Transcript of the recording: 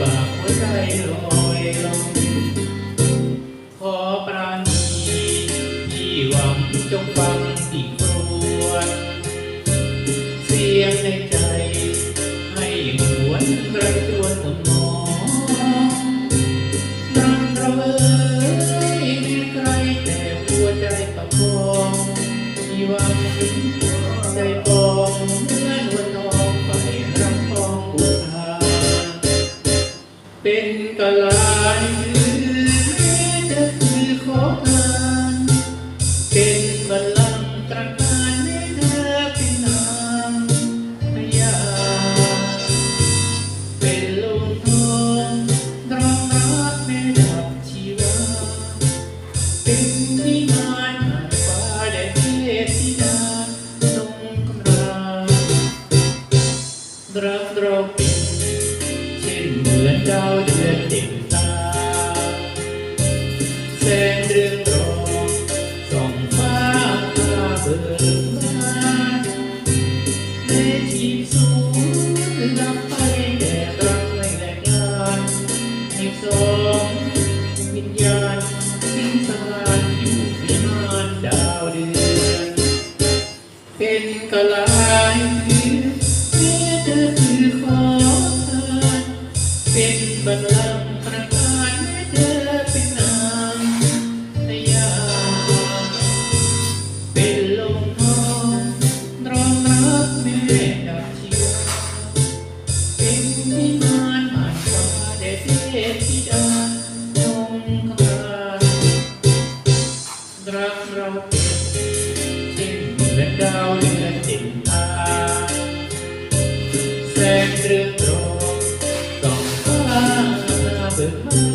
ฝากหัวใจลอยลงขอปราณีที่วังจงฟังอีกรเสียงในใจ ให้หวนกระตรนสมองนั่งระเอยมีใครแต่หัวใจประที่วัง กะลายแม้จะคือขอทานเป็นบัลลังก์ตระการแม้เธอเป็นนางพญาเป็นลมทองรองรับแม่ดับชีวาเป็นวิมานผ่านฟ้าและเทพธิดาทรงกำรารักเรา เหมือนดาวเดือนเด่นตาแสงเรืองรองส่องฟ้าพาเบิกบานในที่สูงลับไปแดดรักไม่แหลกลานให้สองวิญญาณสิ้นสานอยู่วิมานดาวเดือน เป็นกลาย บัลลังประกาศให้เธอเป็นนางพญาเป็นลมทองรองรับแม่ดับชีวาเป็นวิมานผ่นฟ้าแด่เทพธิดา hacer